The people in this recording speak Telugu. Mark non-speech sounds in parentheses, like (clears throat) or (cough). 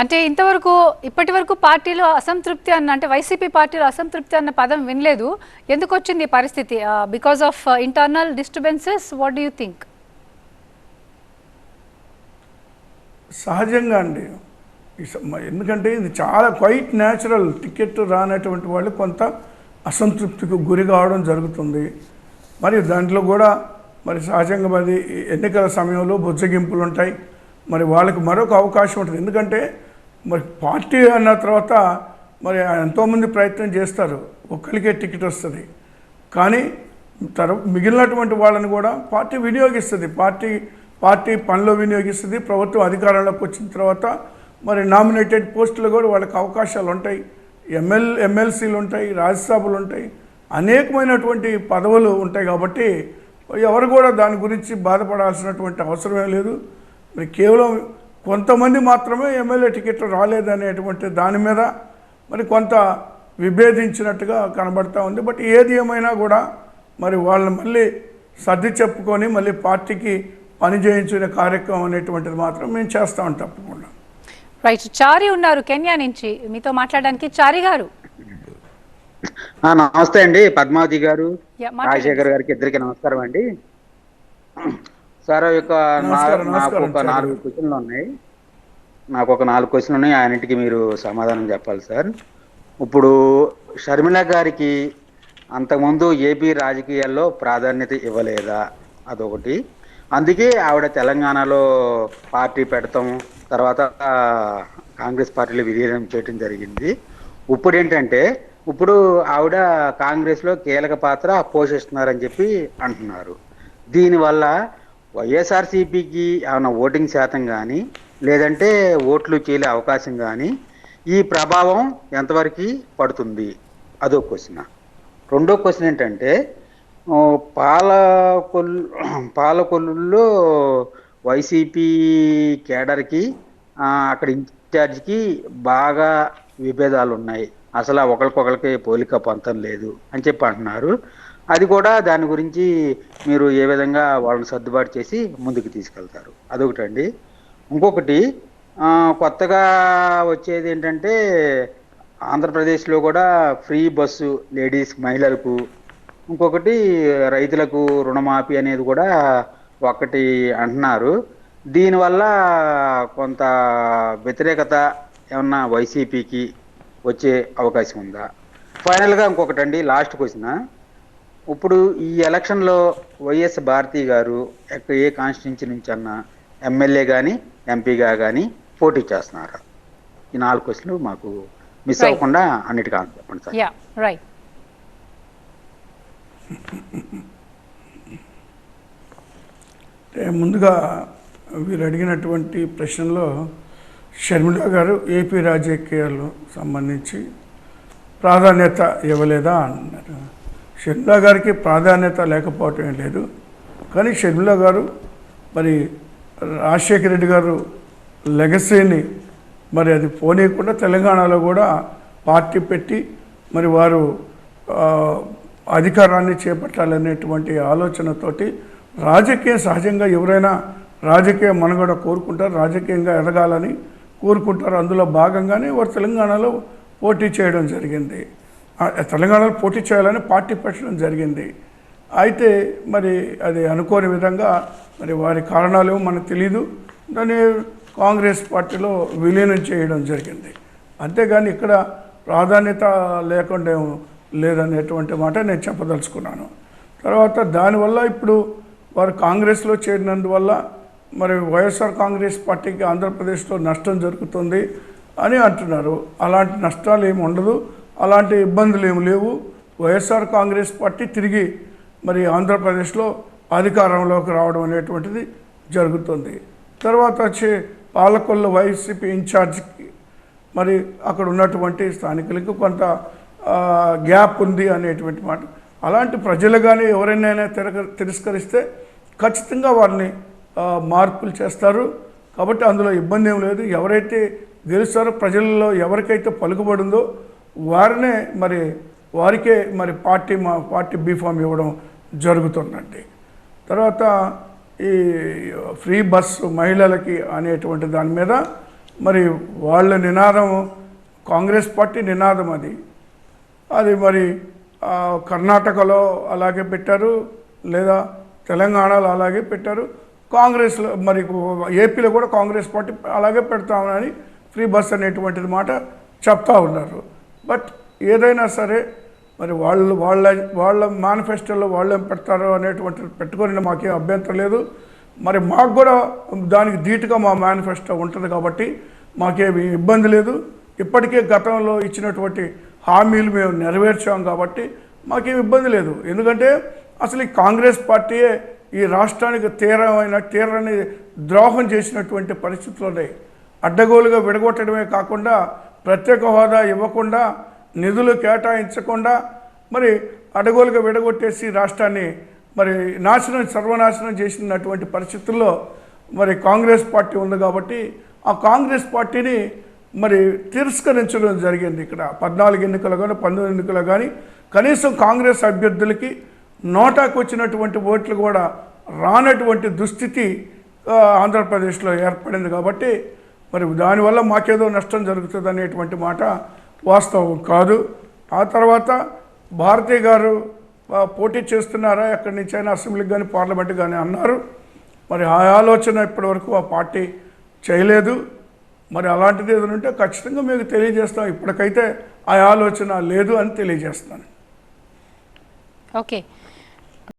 అంటే ఇంతవరకు ఇప్పటి వరకు పార్టీలో అసంతృప్తి అన్న అంటే వైసీపీ పార్టీలో అసంతృప్తి అన్న పదం వినలేదు. ఎందుకు వచ్చింది ఈ పరిస్థితి? Because of internal disturbances what do you think సహజంగా అండి. ఈ ఎందుకంటే ఇది చాలా క్వైట్ న్యాచురల్ టికెట్ రానటువంటి వాళ్ళు కొంత అసంతృప్తికి గురి కావడం జరుగుతుంది. మరి దాంట్లో కూడా మరి సహజంగా మరి ఎన్నికల సమయంలో బుజ్జగింపులు ఉంటాయి మరి వాళ్ళకి మరొక అవకాశం ఉంటుంది. ఎందుకంటే మరి పార్టీ అన్న తర్వాత మరి ఎంతోమంది ప్రయత్నం చేస్తారు. ఒక్కరికే టికెట్ వస్తుంది. కానీ తర మిగిలినటువంటి వాళ్ళని కూడా పార్టీ వినియోగిస్తుంది. పార్టీ పార్టీ పనిలో వినియోగిస్తుంది. ప్రభుత్వం అధికారంలోకి వచ్చిన తర్వాత మరి నామినేటెడ్ పోస్టులు కూడా వాళ్ళకి అవకాశాలు ఉంటాయి. ఎమ్మెల్ ఎమ్మెల్సీలు ఉంటాయి రాజ్యసభలు ఉంటాయి. అనేకమైనటువంటి పదవులు ఉంటాయి కాబట్టి ఎవరు కూడా దాని గురించి బాధపడాల్సినటువంటి అవసరమే లేదు. మరి కేవలం కొంతమంది మాత్రమే ఎమ్మెల్యే టికెట్ రాలేదనేటువంటి దాని మీద మరి కొంత విభేదించినట్టుగా కనబడతా ఉంది. బట్ ఏది ఏమైనా కూడా మరి వాళ్ళని మళ్ళీ సర్ది చెప్పుకొని మళ్ళీ పార్టీకి పని చేయించుకునే కార్యక్రమం అనేటువంటిది మాత్రం మేము చేస్తాం తప్పకుండా. రైట్. చారి ఉన్నారు కెన్యా నుంచి. మీతో మాట్లాడడానికి చారి గారు. ఆ, నమస్తే అండి. పద్మావతి గారు. రాజశేఖర్ గారికి ఇద్దరికి నమస్కారం అండి. సార్ యొక్క నాకు ఒక. నాలుగు క్వశ్చన్లు ఉన్నాయి. నాకు ఒక నాలుగు క్వశ్చన్లు ఉన్నాయి. ఆయనటికి మీరు సమాధానం చెప్పాలి సార్. ఇప్పుడు షర్మిల గారికి అంతకుముందు ఏపీ రాజకీయాల్లో ప్రాధాన్యత ఇవ్వలేదా? అదొకటి. అందుకే ఆవిడ తెలంగాణలో పార్టీ పెడతాం తర్వాత కాంగ్రెస్ పార్టీలో విలీనం చేయడం జరిగింది. ఇప్పుడు ఏంటంటే ఇప్పుడు ఆవిడ కాంగ్రెస్లో కీలక పాత్ర పోషిస్తున్నారని చెప్పి అంటున్నారు. దీనివల్ల వైఎస్ఆర్సీపీకి ఏమైనా ఓటింగ్ శాతం కానీ లేదంటే ఓట్లు చేయలే అవకాశం కానీ ఈ ప్రభావం ఎంతవరకు పడుతుంది? అదో క్వశ్చన్. రెండో క్వశ్చన్ ఏంటంటే పాలకొల్లు (clears throat) పాలకొల్లులో వైసీపీ కేడర్కి అక్కడ ఇన్ఛార్జ్కి బాగా విభేదాలు ఉన్నాయి అసలు ఒకరికొకరికి పోలిక పంతం లేదు అని చెప్పి అంటున్నారు. అది కూడా దాని గురించి మీరు ఏ విధంగా వాళ్ళని సర్దుబాటు చేసి ముందుకు తీసుకెళ్తారు. అదొకటండి. ఇంకొకటి కొత్తగా వచ్చేది ఏంటంటే ఆంధ్రప్రదేశ్లో కూడా ఫ్రీ బస్సు లేడీస్ మహిళలకు. ఇంకొకటి రైతులకు రుణమాఫీ అనేది కూడా ఒకటి అంటున్నారు. దీనివల్ల కొంత వ్యతిరేకత ఏమన్నా వైసీపీకి వచ్చే అవకాశం ఉందా? ఫైనల్గా ఇంకొకటి అండి లాస్ట్ క్వశ్చన్. ఇప్పుడు ఈ ఎలక్షన్లో వైఎస్ భారతి గారు ఏ కాన్స్టిట్యున్సీ నుంచి అన్నా ఎమ్మెల్యే కానీ ఎంపీగా కానీ పోటీ చేస్తున్నారు? ఈ నాలుగు క్వశ్చన్లు మాకు మిస్. అవ్వకుండా అన్నిటికీ ఆన్సర్ చెప్పండి సార్. యా రైట్ అంటే ముందుగా వీరు అడిగినటువంటి ప్రశ్నలో షర్మిల గారు ఏపీ రాజకీయాలు సంబంధించి ప్రాధాన్యత ఇవ్వలేదా అన్నారు. షర్మిలా గారికి ప్రాధాన్యత లేకపోవటం లేదు. కానీ షర్మిలా గారు మరి రాజశేఖర రెడ్డి గారు లెగసీని మరి అది పోనీయకుండా తెలంగాణలో కూడా పార్టీ పెట్టి మరి వారు అధికారాన్ని చేపట్టాలనేటువంటి ఆలోచనతోటి రాజకీయ సహజంగా ఎవరైనా రాజకీయ మనుగడ కోరుకుంటారు రాజకీయంగా ఎదగాలని కోరుకుంటారు. అందులో భాగంగానే వారు తెలంగాణలో పోటీ చేయడం జరిగింది. తెలంగాణలో పోటీ చేయాలని పార్టీ పెట్టడం జరిగింది. అయితే మరి అది అనుకోని విధంగా మరి వారి కారణాలు ఏమో మనకు తెలియదు దాన్ని కాంగ్రెస్ పార్టీలో విలీనం చేయడం జరిగింది. అంతేగాని ఇక్కడ ప్రాధాన్యత లేకుండా లేదనేటువంటి మాట నేను చెప్పదలుచుకున్నాను. తర్వాత దానివల్ల ఇప్పుడు వారు కాంగ్రెస్లో చేరినందువల్ల మరి వైఎస్ఆర్ కాంగ్రెస్ పార్టీకి ఆంధ్రప్రదేశ్లో నష్టం జరుగుతుంది అని అంటున్నారు. అలాంటి నష్టాలు ఏమి ఉండదు. అలాంటి ఇబ్బందులు ఏమి లేవు. వైఎస్ఆర్ కాంగ్రెస్ పార్టీ తిరిగి మరి ఆంధ్రప్రదేశ్లో అధికారంలోకి రావడం అనేటువంటిది జరుగుతుంది. తర్వాత వచ్చి పాలకొల్లు వైసీపీ ఇన్ఛార్జ్కి మరి అక్కడ ఉన్నటువంటి స్థానికులకు కొంత గ్యాప్ ఉంది అనేటువంటి మాట. అలాంటి ప్రజలు కానీ ఎవరైనా తిరగ తిరస్కరిస్తే ఖచ్చితంగా వారిని మార్పులు చేస్తారు. కాబట్టి అందులో ఇబ్బంది ఏం లేదు. ఎవరైతే గెలుస్తారో ప్రజల్లో ఎవరికైతే పలుకుబడిందో వారినే మరి వారికే మరి పార్టీ మా పార్టీ బీఫామ్ ఇవ్వడం జరుగుతుందండి. తర్వాత ఈ ఫ్రీ బస్సు మహిళలకి అనేటువంటి దాని మీద మరి వాళ్ళ నినాదం కాంగ్రెస్ పార్టీ నినాదం అది. అది మరి కర్ణాటకలో అలాగే పెట్టారు లేదా తెలంగాణలో అలాగే పెట్టారు. కాంగ్రెస్లో మరి ఏపీలో కూడా కాంగ్రెస్ పార్టీ అలాగే పెడతామని ఫ్రీ బస్ అనేటువంటిది మాట చెప్తా ఉన్నారు. బట్ ఏదైనా సరే మరి వాళ్ళు వాళ్ళ వాళ్ళ మేనిఫెస్టోలో వాళ్ళు ఏం పెడతారో అనేటువంటి పెట్టుకొని మాకేం అభ్యంతరం లేదు. మరి మాకు కూడా దానికి ధీటుగా మా మేనిఫెస్టో ఉంటుంది కాబట్టి మాకేమి ఇబ్బంది లేదు. ఇప్పటికే గతంలో ఇచ్చినటువంటి హామీలు మేము నెరవేర్చాం కాబట్టి మాకేం ఇబ్బంది లేదు. ఎందుకంటే అసలు ఈ కాంగ్రెస్ పార్టీయే ఈ రాష్ట్రానికి తీరమైన తీరని ద్రోహం చేసినటువంటి పరిస్థితులు ఉన్నాయి. అడ్డగోలుగా విడగొట్టడమే కాకుండా ప్రత్యేక హోదా ఇవ్వకుండా నిధులు కేటాయించకుండా మరి అడగోలుగా విడగొట్టేసి రాష్ట్రాన్ని మరి నాశనం సర్వనాశనం చేసినటువంటి పరిస్థితుల్లో మరి కాంగ్రెస్ పార్టీ ఉంది కాబట్టి ఆ కాంగ్రెస్ పార్టీని మరి తిరస్కరించడం జరిగింది ఇక్కడ. పద్నాలుగు ఎన్నికలు కానీ పంతొమ్మిది ఎన్నికలు కానీ కనీసం కాంగ్రెస్ అభ్యర్థులకి నోటాకు వచ్చినటువంటి ఓట్లు కూడా రానటువంటి దుస్థితి ఆంధ్రప్రదేశ్లో ఏర్పడింది కాబట్టి మరి దానివల్ల మాకేదో నష్టం జరుగుతుంది అనేటువంటి మాట వాస్తవం కాదు. ఆ తర్వాత భారతి గారు పోటీ చేస్తున్నారా? ఎక్కడి నుంచైనా అసెంబ్లీకి కానీ పార్లమెంట్ కానీ అన్నారు. మరి ఆ ఆలోచన ఇప్పటివరకు ఆ పార్టీ చేయలేదు. మరి అలాంటిది ఏదైనా ఉంటే ఖచ్చితంగా మీకు తెలియజేస్తాం. ఇప్పటికైతే ఆ ఆలోచన లేదు అని తెలియజేస్తాను. ఓకే.